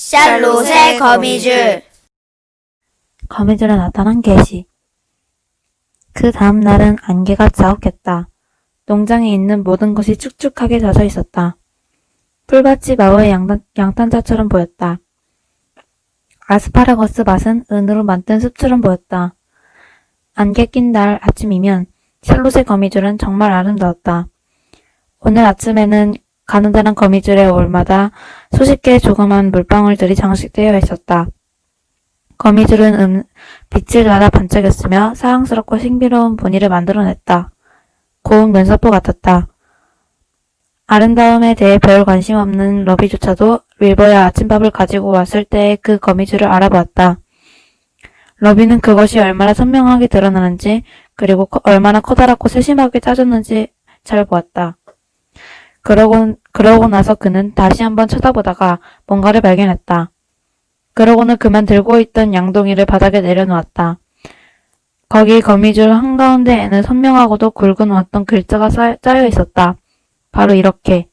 샬롯의 거미줄 거미줄에 나타난 개시. 그 다음 날은 안개가 자욱했다. 농장에 있는 모든 것이 축축하게 젖어 있었다. 풀밭이 마을의 양탄, 양탄자처럼 보였다. 아스파라거스 맛은 은으로 만든 숲처럼 보였다. 안개 낀 날 아침이면 샬롯의 거미줄은 정말 아름다웠다. 오늘 아침에는 가느다란 거미줄의 올마다 수십 개의 조그만 물방울들이 장식되어 있었다. 거미줄은 음, 빛을 날아 반짝였으며 사랑스럽고 신비로운 무늬를 만들어냈다. 고운 면사포 같았다. 아름다움에 대해 별 관심 없는 러비조차도 윌버의 아침밥을 가지고 왔을 때의 그 거미줄을 알아보았다. 러비는 그것이 얼마나 선명하게 드러나는지 그리고 커- 얼마나 커다랗고 세심하게 짜졌는지 잘 보았다. 그러고, 그러고 나서 그는 다시 한번 쳐다보다가 뭔가를 발견했다. 그러고는 그만 들고 있던 양동이를 바닥에 내려놓았다. 거기 거미줄 한가운데에는 선명하고도 굵은 어떤 글자가 쌓- 짜여 있었다. 바로 이렇게.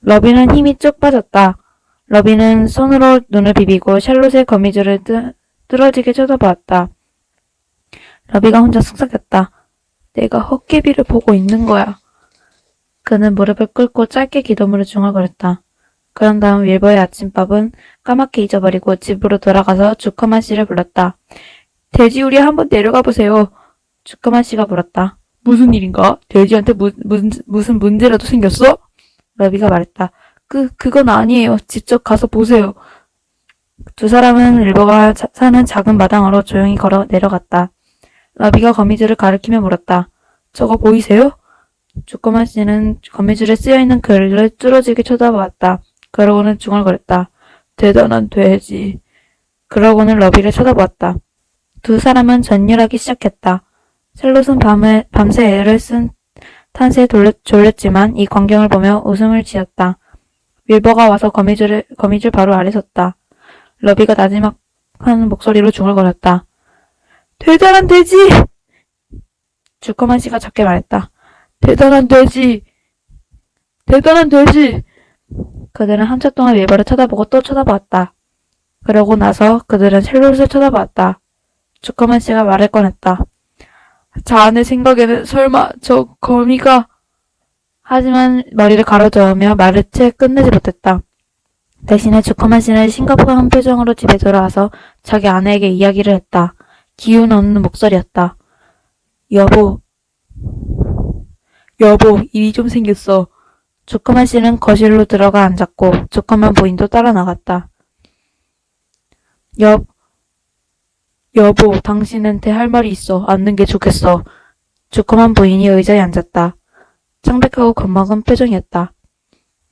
러비는 힘이 쭉 빠졌다. 러비는 손으로 눈을 비비고 샬롯의 거미줄을 뜨, 뚫어지게 쳐다보았다. 러비가 혼자 속삭였다. 내가 헛개비를 보고 있는 거야. 그는 무릎을 꿇고 짧게 기도문을 중얼거렸다. 그런 다음 윌버의 아침밥은 까맣게 잊어버리고 집으로 돌아가서 주커만 씨를 불렀다. 돼지 우리 한번 내려가 보세요. 주커만 씨가 물었다. 무슨 일인가? 돼지한테 무, 문- 무슨 문제라도 생겼어? 러비가 말했다. 그, 그건 아니에요. 직접 가서 보세요. 두 사람은 윌버가 자- 사는 작은 마당으로 조용히 걸어 내려갔다. 러비가 거미줄을 가리키며 물었다. 저거 보이세요? 주커만 씨는 거미줄에 쓰여있는 글을 뚫어지게 쳐다보았다. 그러고는 중얼거렸다. 대단한 돼지. 그러고는 러비를 쳐다보았다. 두 사람은 전율하기 시작했다. 샬롯은 밤에, 밤새 애를 쓴 탄세에 졸렸지만 이 광경을 보며 웃음을 지었다. 윌버가 와서 거미줄을, 거미줄 바로 아래 섰다. 러비가 나지막한 목소리로 중얼거렸다. 대단한 돼지! 주커만 씨가 작게 말했다. 대단한 돼지! 대단한 돼지! 그들은 한참 동안 윌버를 쳐다보고 또 쳐다보았다. 그러고 나서 그들은 샬롯을 쳐다보았다. 주커만 씨가 말을 꺼냈다. 자네 생각에는 설마 저 거미가 하지만 머리를 가로저으며 말을 채 끝내지 못했다. 대신에 주커만 씨는 심각한 표정으로 집에 돌아와서 자기 아내에게 이야기를 했다. 기운 없는 목소리였다. 여보, 여보, 일이 좀 생겼어. 조커만 씨는 거실로 들어가 앉았고 조커만 부인도 따라 나갔다. 여, 여보, 당신한테 할 말이 있어. 앉는 게 좋겠어. 조커만 부인이 의자에 앉았다. 창백하고 겁먹은 표정이었다.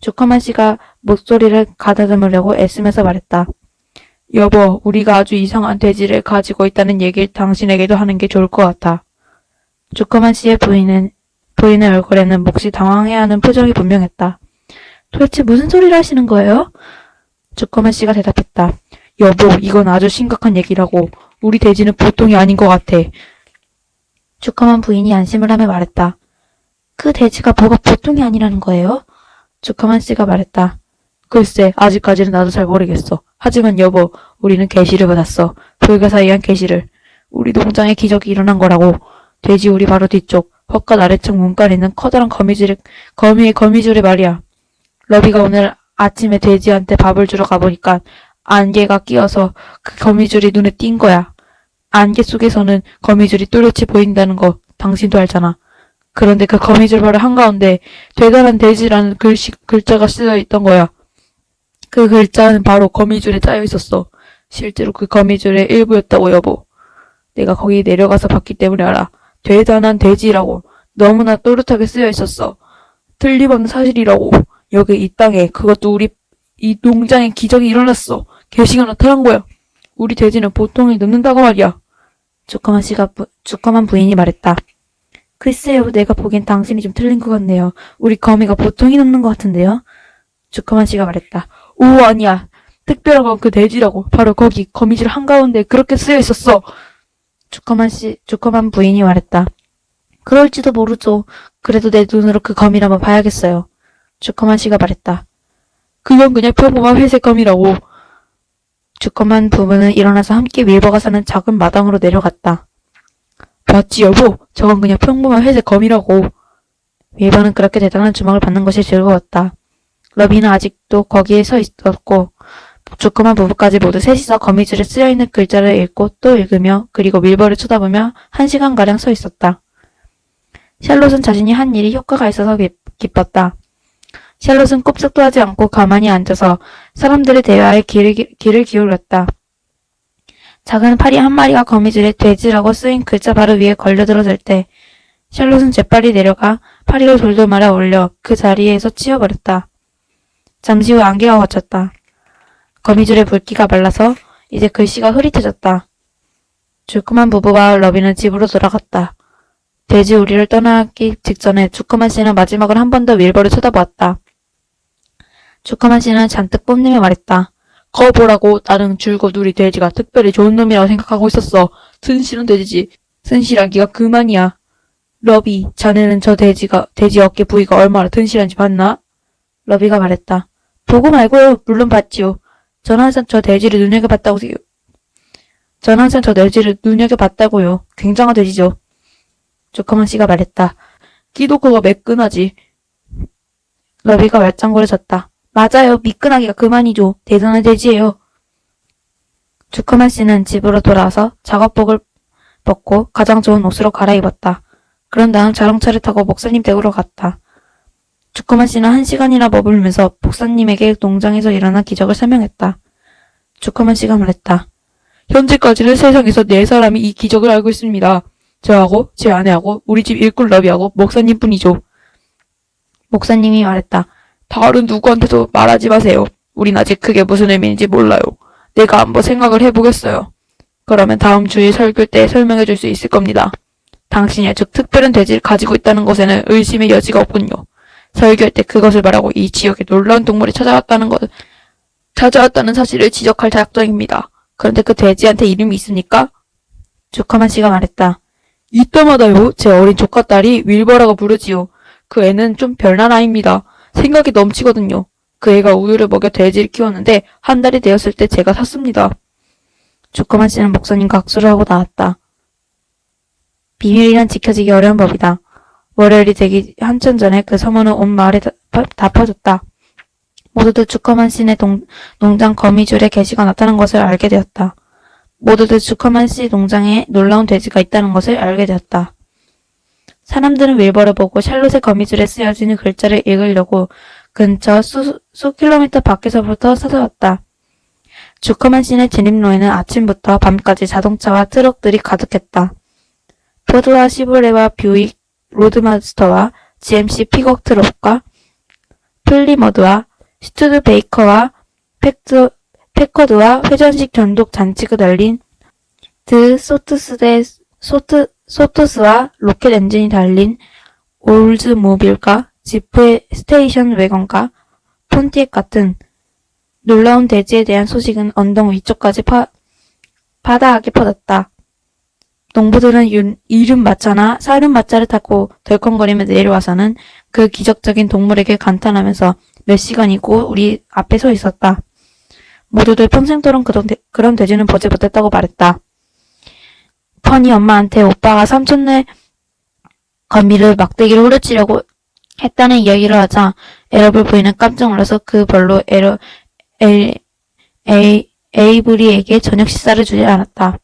조커만 씨가 목소리를 가다듬으려고 애쓰면서 말했다. 여보, 우리가 아주 이상한 돼지를 가지고 있다는 얘기를 당신에게도 하는 게 좋을 것 같아. 조커만 씨의 부인은 부인의 얼굴에는 몹시 당황해하는 표정이 분명했다. 도대체 무슨 소리를 하시는 거예요? 주커만 씨가 대답했다. 여보, 이건 아주 심각한 얘기라고. 우리 돼지는 보통이 아닌 것 같아. 주커만 부인이 안심을 하며 말했다. 그 돼지가 뭐가 보통이 아니라는 거예요? 주커만 씨가 말했다. 글쎄, 아직까지는 나도 잘 모르겠어. 하지만 여보, 우리는 계시를 받았어. 불가사의한 계시를. 우리 농장에 기적이 일어난 거라고. 돼지 우리 바로 뒤쪽, 헛갓 아래쪽 문간에 있는 커다란 거미줄, 거미의 거미줄이 말이야. 러비가 오늘 아침에 돼지한테 밥을 주러 가보니까 안개가 끼어서 그 거미줄이 눈에 띈 거야. 안개 속에서는 거미줄이 뚜렷이 보인다는 거 당신도 알잖아. 그런데 그 거미줄 바로 한가운데 대단한 돼지라는 글씨, 글자가 쓰여 있던 거야. 그 글자는 바로 거미줄에 짜여 있었어. 실제로 그 거미줄의 일부였다고 여보. 내가 거기 내려가서 봤기 때문에 알아. 대단한 돼지라고 너무나 또렷하게 쓰여 있었어. 틀림없는 사실이라고. 여기 이 땅에 그것도 우리 이 농장에 기적이 일어났어. 계시가 나타난 거야. 우리 돼지는 보통이 넘는다고 말이야. 주커만 씨가 부, 주커만 부인이 말했다. 글쎄요, 내가 보기엔 당신이 좀 틀린 것 같네요. 우리 거미가 보통이 넘는 것 같은데요. 주커만 씨가 말했다. 오, 아니야. 특별한 건 그 돼지라고. 바로 거기 거미줄 한가운데 그렇게 쓰여 있었어. 주커만 씨, 주커만 부인이 말했다. 그럴지도 모르죠. 그래도 내 눈으로 그 거미를 한번 봐야겠어요. 주커만 씨가 말했다. 그건 그냥 평범한 회색감이라고. 주컴한 부부는 일어나서 함께 밀버가 사는 작은 마당으로 내려갔다. 봤지 여보? 저건 그냥 평범한 회색 검이라고. 밀버는 그렇게 대단한 주먹을 받는 것이 즐거웠다. 러비는 아직도 거기에 서 있었고 조그만 부부까지 모두 셋이서 거미줄에 쓰여있는 글자를 읽고 또 읽으며 그리고 밀버를 쳐다보며 한 시간가량 서 있었다. 샬롯은 자신이 한 일이 효과가 있어서 기, 기뻤다. 샬롯은 꼼짝도 하지 않고 가만히 앉아서 사람들의 대화에 귀를, 기- 귀를 기울였다. 작은 파리 한 마리가 거미줄에 돼지라고 쓰인 글자 바로 위에 걸려들어설 때 샬롯은 재빨리 내려가 파리를 돌돌 말아 올려 그 자리에서 치워버렸다. 잠시 후 안개가 걷혔다. 거미줄의 붉기가 말라서 이제 글씨가 흐릿해졌다. 주크만 부부와 러비는 집으로 돌아갔다. 돼지 우리를 떠나기 직전에 주크만 씨는 마지막으로 한 번더 윌버를 쳐다보았다. 주크만 씨는 잔뜩 뽐내며 말했다. 거 보라고 나는 줄곧 우리 돼지가 특별히 좋은 놈이라고 생각하고 있었어. 튼실한 돼지지. 튼실하기가 그만이야. 러비, 자네는 저 돼지가, 돼지 어깨 부위가 얼마나 튼실한지 봤나? 러비가 말했다. 보고 말고요. 물론 봤지요. 전 항상 저 돼지를 눈여겨봤다고, 전 항상 저 돼지를 눈여겨봤다고요. 굉장한 돼지죠. 조커만 씨가 말했다. 기도코가 매끈하지. 러비가 말짱거려졌다. 맞아요. 미끈하기가 그만이죠. 대단한 돼지예요. 주커만 씨는 집으로 돌아와서 작업복을 벗고 가장 좋은 옷으로 갈아입었다. 그런 다음 자동차를 타고 목사님 댁으로 갔다. 주커만 씨는 한 시간이나 머물면서 목사님에게 농장에서 일어난 기적을 설명했다. 주커만 씨가 말했다. 현재까지는 세상에서 네 사람이 이 기적을 알고 있습니다. 저하고 제 아내하고 우리 집 일꾼 러비하고 목사님 뿐이죠. 목사님이 말했다. 다른 누구한테도 말하지 마세요. 우린 아직 그게 무슨 의미인지 몰라요. 내가 한번 생각을 해보겠어요. 그러면 다음 주에 설교 때 설명해 줄 수 있을 겁니다. 당신이 아주 특별한 돼지를 가지고 있다는 것에는 의심의 여지가 없군요. 설교할 때 그것을 말하고 이 지역에 놀라운 동물이 찾아왔다는 것, 찾아왔다는 사실을 지적할 작정입니다. 그런데 그 돼지한테 이름이 있습니까? 조카만 씨가 말했다. 이때마다요, 제 어린 조카 딸이 윌버라고 부르지요. 그 애는 좀 별난 아이입니다. 생각이 넘치거든요. 그 애가 우유를 먹여 돼지를 키웠는데 한 달이 되었을 때 제가 샀습니다. 조카만 씨는 목사님과 악수를 하고 나왔다. 비밀이란 지켜지기 어려운 법이다. 월요일이 되기 한참 전에 그 소문은 온 마을에 다, 파- 다 퍼졌다. 모두들 주커만 씨네 동, 농장 거미줄에 게시가 났다는 것을 알게 되었다. 모두들 주커만 씨 농장에 놀라운 돼지가 있다는 것을 알게 되었다. 사람들은 윌버를 보고 샬롯의 거미줄에 쓰여진 글자를 읽으려고 근처 수, 수 킬로미터 밖에서부터 찾아왔다. 주커만 씨네 진입로에는 아침부터 밤까지 자동차와 트럭들이 가득했다. 포드와 시블레와 뷰익, 로드마스터와 GMC 픽업 트럭과 플리머드와 스튜드 베이커와 팩트, 패커드와 회전식 전독 잔치가 달린 드 소트스 대 소트 소트스와 로켓 엔진이 달린 올즈모빌과 지프의 스테이션 웨건과 폰티액 같은 놀라운 대지에 대한 소식은 언덕 위쪽까지 파, 파다하게 퍼졌다. 농부들은 윤- 이륜 마차나 사륜 마차를 타고 덜컹거리며 내려와서는 그 기적적인 동물에게 감탄하면서 몇 시간이고 우리 앞에 서 있었다. 모두들 평생도록 그런, 돼- 그런 돼지는 보지 못했다고 말했다. 퍼니 엄마한테 오빠가 삼촌네 거미를 막대기로 후려치려고 했다는 이야기를 하자 에러블 부인은 깜짝 놀라서 그 벌로 에러, 에, 에이, 에이브리에게 저녁 식사를 주지 않았다.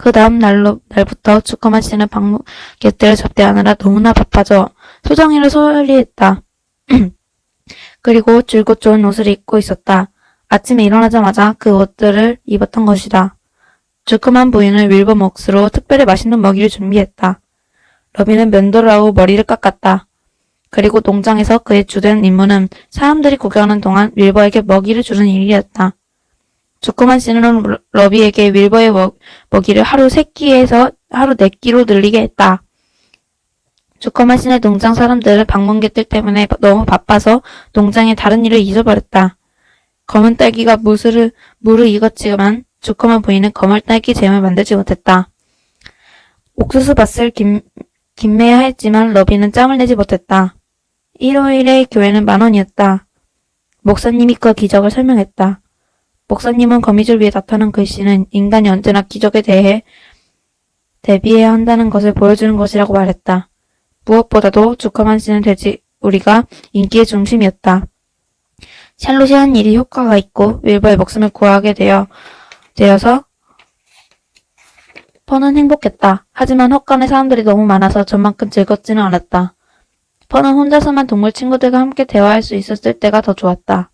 그 다음 날로, 날부터 주커만 씨는 방문 객들을 접대하느라 너무나 바빠져 소정이를 소홀히했다. 그리고 줄곧 좋은 옷을 입고 있었다. 아침에 일어나자마자 그 옷들을 입었던 것이다. 주크만 부인은 윌버 몫으로 특별히 맛있는 먹이를 준비했다. 러비는 면도를 하고 머리를 깎았다. 그리고 농장에서 그의 주된 임무는 사람들이 구경하는 동안 윌버에게 먹이를 주는 일이었다. 주크만 씨는 러- 러비에게 윌버의 먹, 먹이를 하루 세 끼에서 하루 네 끼로 늘리게 했다. 주커만 씨네 농장 사람들은 방문객들 때문에 너무 바빠서 농장의 다른 일을 잊어버렸다. 검은 딸기가 무스를, 무르익었지만 주커만 부인은 검은 딸기 잼을 만들지 못했다. 옥수수 밭을 김, 김매야 했지만 러비는 짬을 내지 못했다. 일요일에 교회는 만 원이었다. 목사님이 그 기적을 설명했다. 목사님은 거미줄 위에 나타난 글씨는 인간이 언제나 기적에 대해 대비해야 한다는 것을 보여주는 것이라고 말했다. 무엇보다도 주커만 씨는 돼지 우리가 인기의 중심이었다. 샬롯이 한 일이 효과가 있고 윌버의 목숨을 구하게 되어 되어서 펀은 행복했다. 하지만 헛간에 사람들이 너무 많아서 저만큼 즐겁지는 않았다. 펀은 혼자서만 동물 친구들과 함께 대화할 수 있었을 때가 더 좋았다.